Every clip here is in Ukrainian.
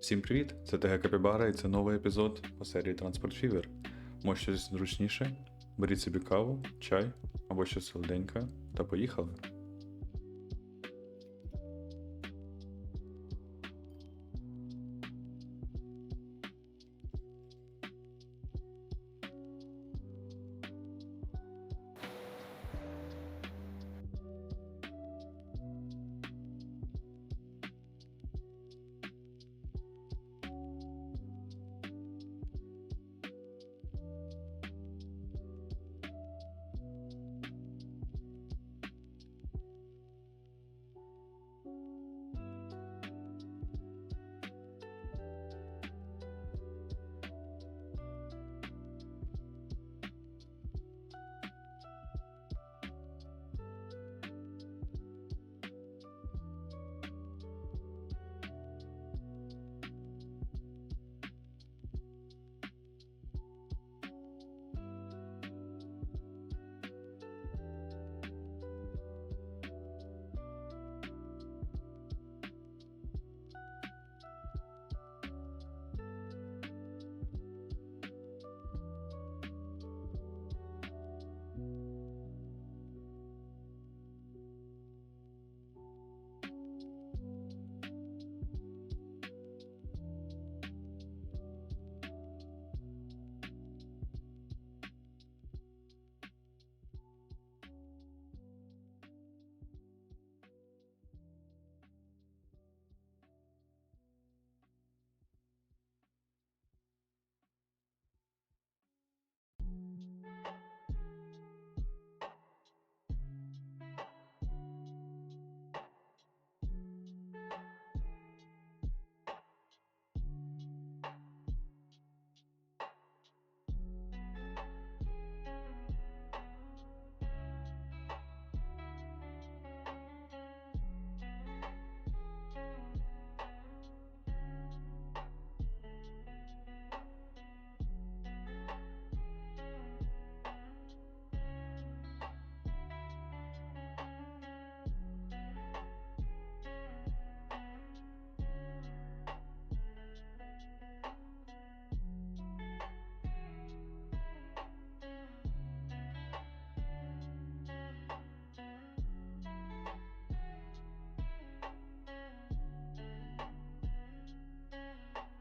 Всім привіт! Це ТГ Капібара і це новий епізод по серії Транспорт Фівер. Може щось зручніше? Беріть собі каву, чай або щось солоденьке та поїхали.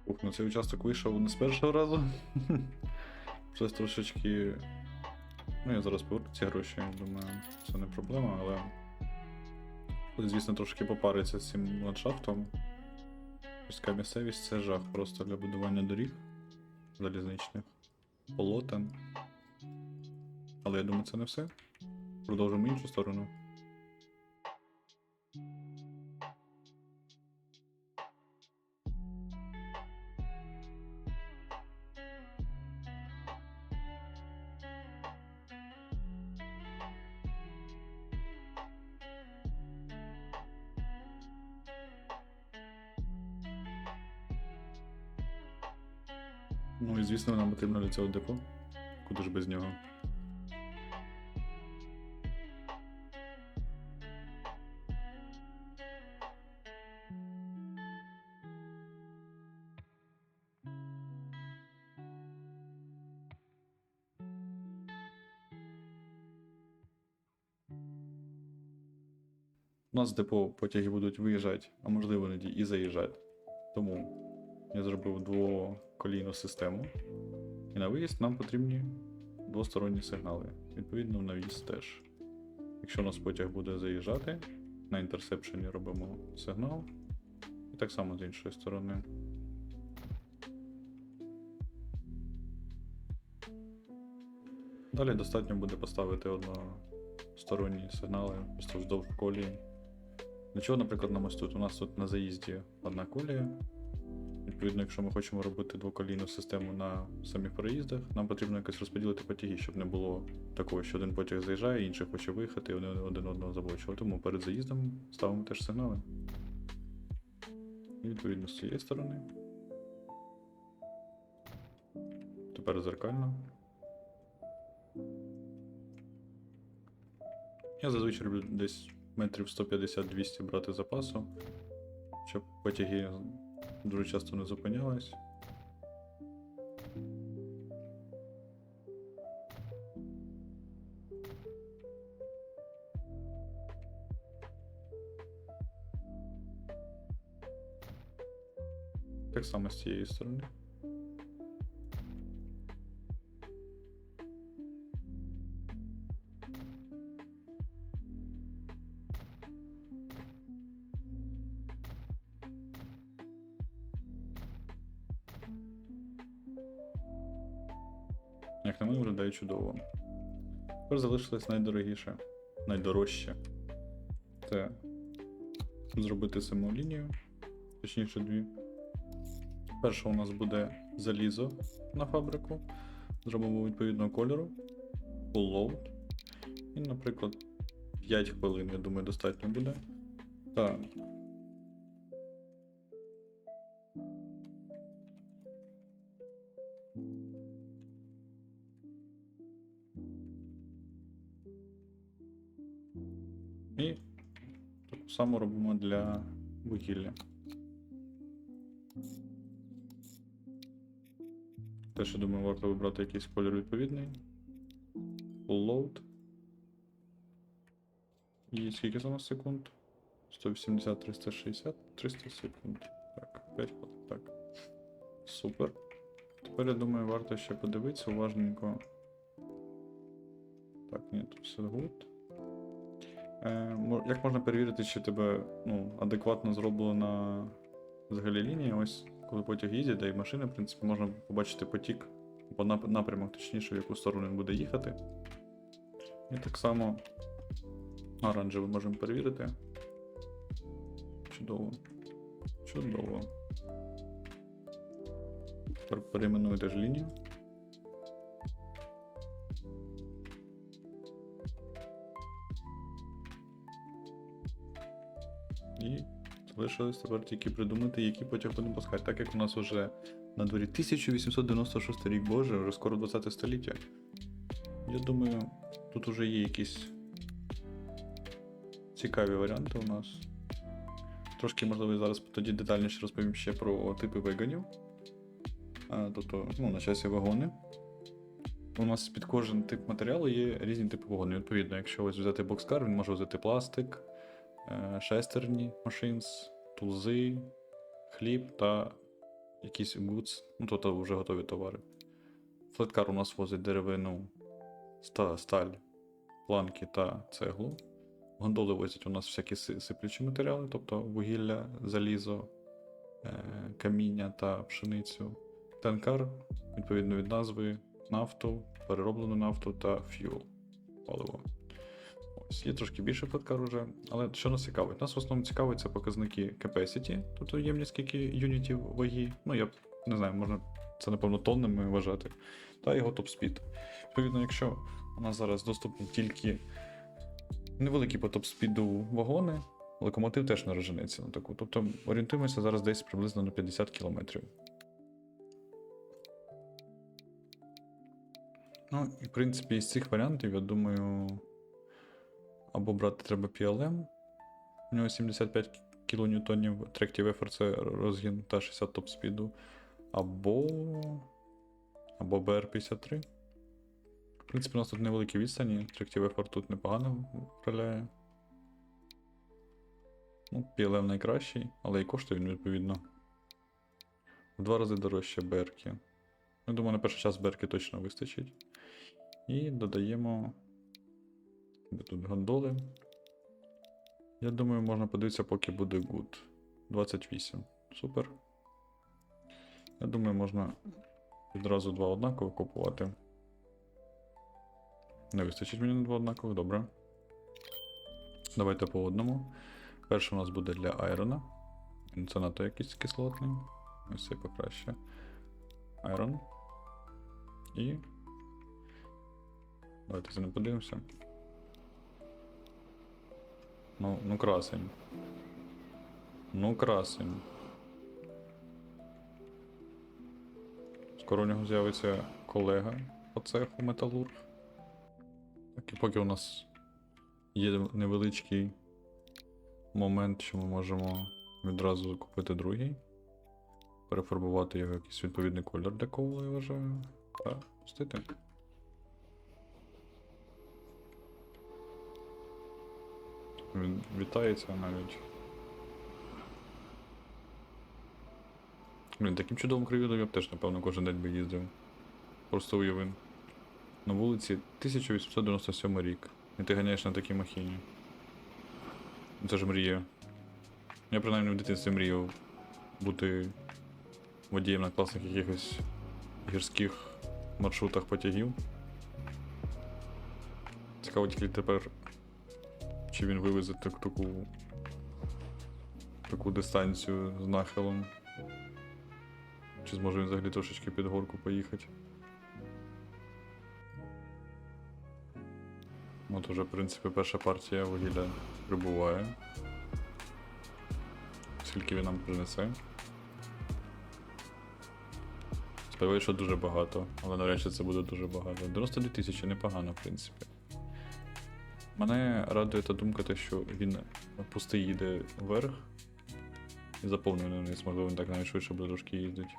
Ух, ну цей участок вийшов не з першого разу. Щось трошечки. Ну, я зараз поверну ці гроші, думаю, це не проблема, але. Звісно, трошки попариться з цим ландшафтом. Міська місцевість це жах просто для будування доріг залізничних, полотен. Але я думаю, це не все. Продовжимо іншу сторону. Ну і звісно, нам потрібно для цього депо. Куди ж без нього? У нас депо потяги будуть виїжджати, а можливо і заїжджати. Тому я зробив двоколійну систему. І на виїзд нам потрібні двосторонні сигнали. Відповідно, на в'їзд теж. Якщо у нас потяг буде заїжджати, на інтерсепшені робимо сигнал. І так само з іншої сторони. Далі достатньо буде поставити односторонні сигнали просто вздовж колії. Для чого, наприклад, нам ось? У нас тут на заїзді одна колія. Відповідно, якщо ми хочемо робити двоколійну систему на самих переїздах, нам потрібно якось розподілити потяги, щоб не було такого, що один потяг заїжджає, інший хоче виїхати, і вони один одного заблочували. Тому перед заїздом ставимо теж сигнали. І відповідно з цієї сторони. Тепер зеркально. Я зазвичай люблю десь метрів 150-200 брати запасу, щоб потяги дуже часто не зупинялась. Так само з цієї сторони. Як на мене виглядає чудово. Тепер залишилось найдорогіше, найдорожче. Це зробити саму лінію, точніше дві. Перша у нас буде залізо на фабрику. Зробимо відповідного кольору. Load. І, наприклад, 5 хвилин, я думаю, достатньо буде. Так. І таку саму робимо для вугілля. Теж, я думаю, варто вибрати якийсь колір відповідний. Full load. І скільки у нас секунд? 180, 360, 300 секунд. Так, 5 хвилин. Так. Супер. Тепер я думаю, варто ще подивитися уважненько. Так, ні, тут все good. Е, як можна перевірити, чи тебе ну, адекватно зроблена взагалі лінія? Ось коли потяг їздить, да і машини, в принципі, можна побачити потік по напрямок, точніше, в яку сторону він буде їхати. І так само оранжевий можемо перевірити. Чудово. Чудово. Перейменую теж лінію. Залишилось тепер тільки придумати, який потяг будемо пускати. Так як у нас вже на дворі 1896 рік, боже, вже скоро 20 століття. Я думаю, тут уже є якісь цікаві варіанти у нас. Трошки, можливо, зараз тоді детальніше розповім ще про типи веганів. А, тобто, ну, на часі вагони. У нас під кожен тип матеріалу є різні типи вагонів. Відповідно, якщо ось взяти бокскар, він може взяти пластик, шестерні машинс, тулзи, хліб та якісь goods, ну тобто вже готові товари. Флеткар у нас возить деревину, сталь, планки та цеглу. Гондоли возять у нас всякі сиплючі матеріали, тобто вугілля, залізо, е, каміння та пшеницю. Танкар, відповідно від назви, нафту, перероблену нафту та ф'юл паливо. Є трошки більше флеткар уже, але що нас цікавить? Нас в основному цікавить це показники capacity, тобто ємність скільки юнітів ваги. Ну, я не знаю, можна це, напевно, тоннами вважати, та його топ-спід. Відповідно, якщо у нас зараз доступні тільки невеликі по топ-спіду вагони, локомотив теж не розженеться на таку. Тобто орієнтуємося зараз десь приблизно на 50 км. Ну, і в принципі, із цих варіантів, я думаю, або брати треба PLM. У нього 75 кН Tractive Effort це розгін та 60 топ спіду. Або. Або BR53. В принципі, у нас тут невеликі відстані. Tractive Effort тут непогано вправляє. Ну, PLM найкращий, але і коштує він відповідно. В два рази дорожче берки. Я думаю, на перший час берки точно вистачить. І додаємо. Де тут гондоли. Я думаю, можна подивитися, поки буде good. 28. Супер. Я думаю, можна відразу два однакових купувати. Не вистачить мені на два однакових, добре. Давайте по одному. Перший у нас буде для айрона. Це надто якийсь кислотний. Ось цей покраще. Айрон. І. Давайте за ним подивимося. Ну, ну красень. Ну красень. Скоро у нього з'явиться колега по цеху металург. Так, і поки у нас є невеличкий момент, що ми можемо відразу купити другий. перефарбувати його в якийсь відповідний колір для кола, я вважаю. Так, пустити. Вітається навіть. Блін, таким чудовим краєвидом я б теж, напевно, кожен день би їздив. Просто уявив. На вулиці 1897 рік. І ти ганяєш на такій махіні. Це ж мрія. Я принаймні в дитинстві мріяв бути водієм на класних якихось гірських маршрутах потягів. Цікаво тільки тепер, чи він вивезе так, таку, таку дистанцію з нахилом. Чи зможе він взагалі трошечки під горку поїхати. От уже, в принципі, перша партія вугілля прибуває. Скільки він нам принесе. Сподіваюся, що дуже багато, але навряд чи це буде дуже багато. 92 тисячі непогано, в принципі. Мене радує та думка, те, що він пустий їде вверх і заповнений вниз, можливо, він так навіть швидше буде трошки їздити.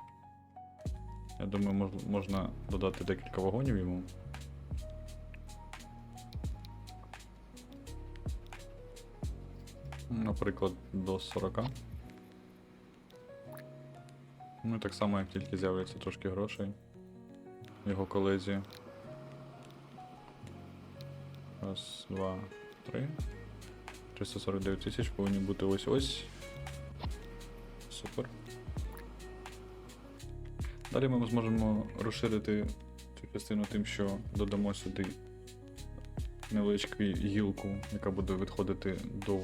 Я думаю, мож- можна додати декілька вагонів йому. Наприклад, до 40. Ну і так само, як тільки з'являється трошки грошей його колезі. Раз, два, три. 349 тисяч повинні бути ось ось. Супер. Далі ми зможемо розширити цю частину тим, що додамо сюди невеличку гілку, яка буде відходити до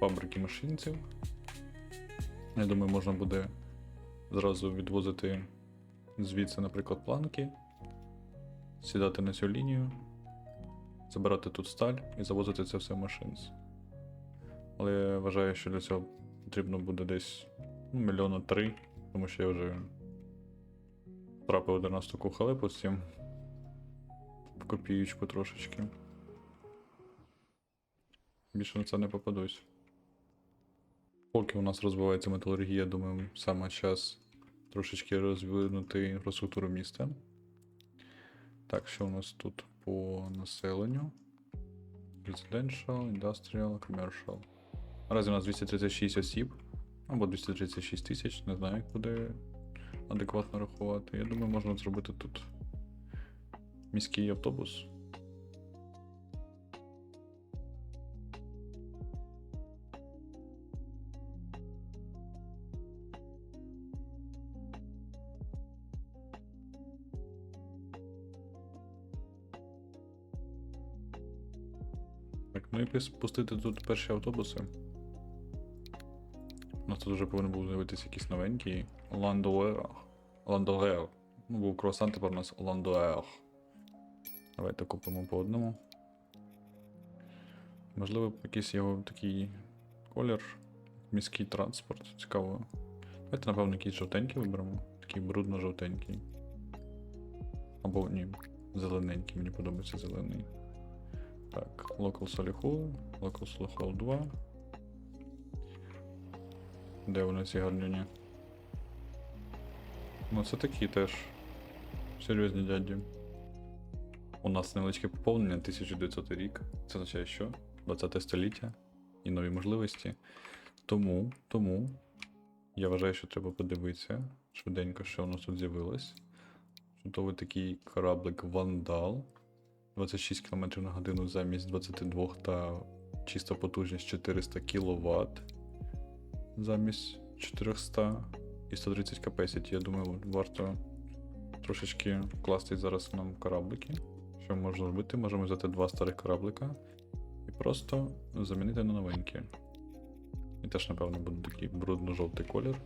фабрики машинців. Я думаю, можна буде зразу відвозити звідси, наприклад, планки, сідати на цю лінію, забирати тут сталь і завозити це все в машинц. Але я вважаю, що для цього потрібно буде десь ну, мільйона три, тому що я вже трапив раз таку халепу з цим в копіючку трошечки. Більше на це не попадусь. Поки у нас розвивається металургія, думаю, саме час трошечки розвинути інфраструктуру міста. Так, що у нас тут по населенню? Residential, Industrial, Commercial. Наразі у нас 236 осіб, або 236 тисяч, не знаю, як буде адекватно рахувати. Я думаю, можна зробити тут міський автобус. Ну і пустити тут перші автобуси. У нас тут вже повинен був з'явитися якийсь новенький. Ландоер. Ландоер. Ну, був круасан, тепер у нас Ландоер. Давайте купимо по одному. Можливо, якийсь його такий колір. Міський транспорт. Цікаво. Давайте, напевно, якийсь жовтенький виберемо. Такий брудно-жовтенький. Або ні, зелененький, мені подобається зелений. Так, Local Solihull, Local Solihull 2. Де вони ці гарнюні? Ну це такі теж. Серйозні дяді. У нас невеличке поповнення 1900 рік. Це означає, що 20 століття і нові можливості. Тому, тому я вважаю, що треба подивитися швиденько, що у нас тут з'явилось. Чудовий такий кораблик Вандал. 26 км на годину замість 22 та чиста потужність 400 кВт замість 400 і 130 capacity. Я думаю, варто трошечки вкласти зараз нам кораблики. Що можна робити? Можемо взяти два старих кораблика і просто замінити на новенькі. І теж, напевно, буде такий брудно-жовтий колір.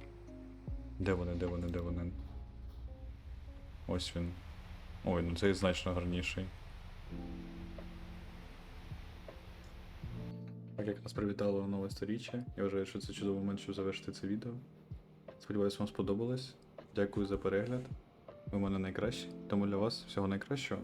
Де вони, де вони, де вони? Ось він. Ой, ну цей значно гарніший. Так як привітало нове сторіччя, я вважаю, що це чудовий момент, щоб завершити це відео. Сподіваюсь, вам сподобалось. Дякую за перегляд. Ви мене найкращі, тому для вас всього найкращого.